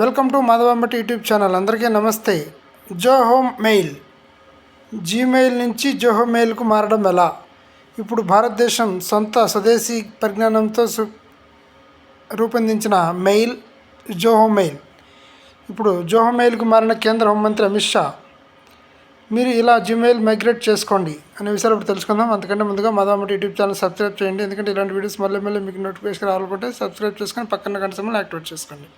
Welcome to Madhavambatti YouTube channel. అందరికీ నమస్తే. Zoho mail. Gmail నుంచి జోహో మెయిల్కు మారడం ఎలా? ఇప్పుడు భారతదేశం సొంత స్వదేశీ పరిజ్ఞానంతో రూపొందించిన మెయిల్ జోహో మెయిల్. ఇప్పుడు జోహో మెయిల్కు మారిన కేంద్ర హోంమంత్రి అమిత్ షా. మీరు ఇలా జీమెయిల్ మైగ్రేట్ చేసుకోండి అనే విషయాలు ఇప్పుడు తెలుసుకుందాం. అంతకంటే ముందుగా మాధవమటి యూట్యూబ్ ఛానల్ సబ్స్క్రైబ్ చేయండి. ఎందుకంటే ఇలాంటి వీడియోస్ మళ్ళీ మళ్ళీ మీకు నోటిఫికేషన్ రావాలనుకుంటే సబ్స్క్రైబ్ చేసుకొని పక్కన గంట సమయంలో యాక్టివేట్ చేసుకోండి.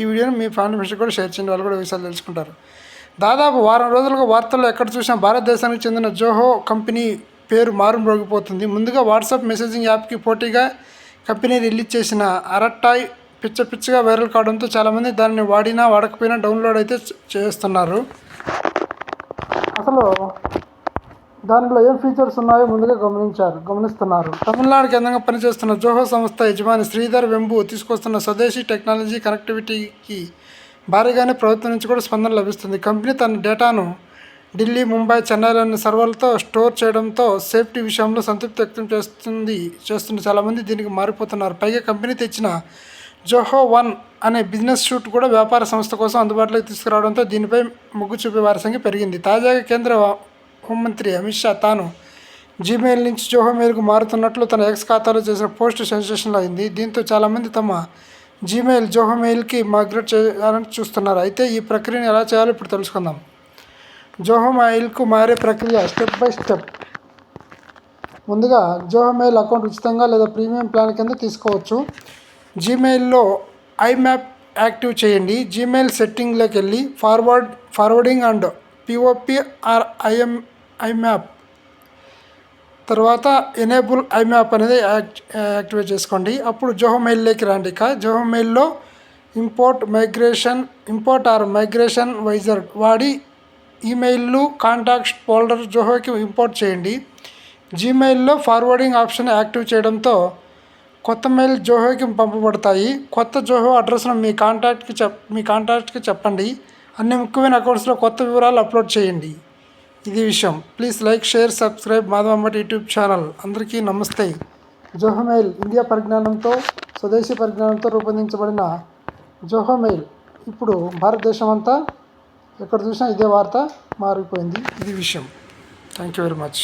ఈ వీడియోని మీ ఫ్యామిలీ మెంబర్స్ కూడా షేర్ చేయండి వాళ్ళు కూడా విషయాలు తెలుసుకుంటారు. దాదాపు వారం రోజులుగా వార్తల్లో ఎక్కడ చూసినా భారతదేశానికి చెందిన జోహో కంపెనీ పేరు మారుమ్రోగిపోతుంది ముందుగా వాట్సాప్ మెసేజింగ్ యాప్కి పోటీగా కంపెనీ రిలీజ్ చేసిన అరట్టాయ్ పిచ్చ పిచ్చగా వైరల్ కావడంతో చాలామంది దానిని వాడినా వాడకపోయినా డౌన్లోడ్ అయితే చేస్తున్నారు. దానిలో ఏం ఫీచర్స్ ఉన్నాయో ముందుగా గమనించారు గమనిస్తున్నారు. తమిళనాడు కేంద్రంగా పనిచేస్తున్న జోహో సంస్థ యజమాని శ్రీధర్ వెంబు తీసుకొస్తున్న స్వదేశీ టెక్నాలజీ కనెక్టివిటీకి భారీగానే ప్రభుత్వం నుంచి కూడా స్పందన లభిస్తుంది. కంపెనీ తన డేటాను ఢిల్లీ ముంబై చెన్నైలోని సర్వర్లతో స్టోర్ చేయడంతో సేఫ్టీ విషయంలో సంతృప్తి వ్యక్తం చేస్తుంది చేస్తున్న చాలామంది దీనికి మారిపోతున్నారు. పైగా కంపెనీ తెచ్చిన జోహో వన్ అనే బిజినెస్ షూట్ కూడా వ్యాపార సంస్థ కోసం అందుబాటులోకి తీసుకురావడంతో దీనిపై మొగ్గు చూపే వారి సంఖ్య పెరిగింది. తాజాగా కేంద్ర హోంమంత్రి అమిత్ షా తాను జీమెయిల్ నుంచి జోహో మెయిల్కు మారుతున్నట్లు తన ఎక్స్ ఖాతాలో చేసిన పోస్ట్ సెన్సేషన్ అయింది. దీంతో చాలామంది తమ జీమెయిల్ జోహో మెయిల్కి మైగ్రేట్ చేయాలని చూస్తున్నారు. అయితే ఈ ప్రక్రియను ఎలా చేయాలో ఇప్పుడు తెలుసుకుందాం. జోహో మెయిల్కు మారే ప్రక్రియ స్టెప్ బై స్టెప్ ముందుగా జోహో మెయిల్ అకౌంట్ ఉచితంగా లేదా ప్రీమియం ప్లాన్ కింద తీసుకోవచ్చు. జీమెయిల్లో ఐమ్యాప్ యాక్టివ్ చేయండి. జీమెయిల్ సెట్టింగ్లోకి వెళ్ళి forward forwarding and POP or IM IMAP. తర్వాత ఎనేబుల్ ఐమ్యాప్ అనేది యాక్ట్ యాక్టివేట్ చేసుకోండి. అప్పుడు జోహో మెయిల్లోకి రండి. ఇక జోహో మెయిల్లో import migration import or migration wizard వాడి ఈమెయిల్లు కాంటాక్ట్స్ ఫోల్డర్ జోహోకి ఇంపోర్ట్ చేయండి. జీమెయిల్లో ఫార్వర్డింగ్ ఆప్షన్ యాక్టివ్ చేయడంతో కొత్త మెయిల్ జోహోకి పంపబడతాయి. కొత్త జోహో అడ్రస్ను మీ కాంటాక్ట్కి చెప్ మీ కాంటాక్ట్కి చెప్పండి. అన్ని ముఖ్యమైన అకౌంట్స్లో కొత్త వివరాలు అప్లోడ్ చేయండి. ఇది విషయం. Please like share subscribe Madhavammati YouTube channel. అందరికీ నమస్తే. జోహోమెయిల్ ఇండియా పరిజ్ఞానంతో స్వదేశీ పరిజ్ఞానంతో రూపొందించబడిన జోహోమెయిల్. ఇప్పుడు భారతదేశం అంతా ఎక్కడ చూసినా ఇదే వార్త మారిపోయింది. ఇది విషయం. Thank you very much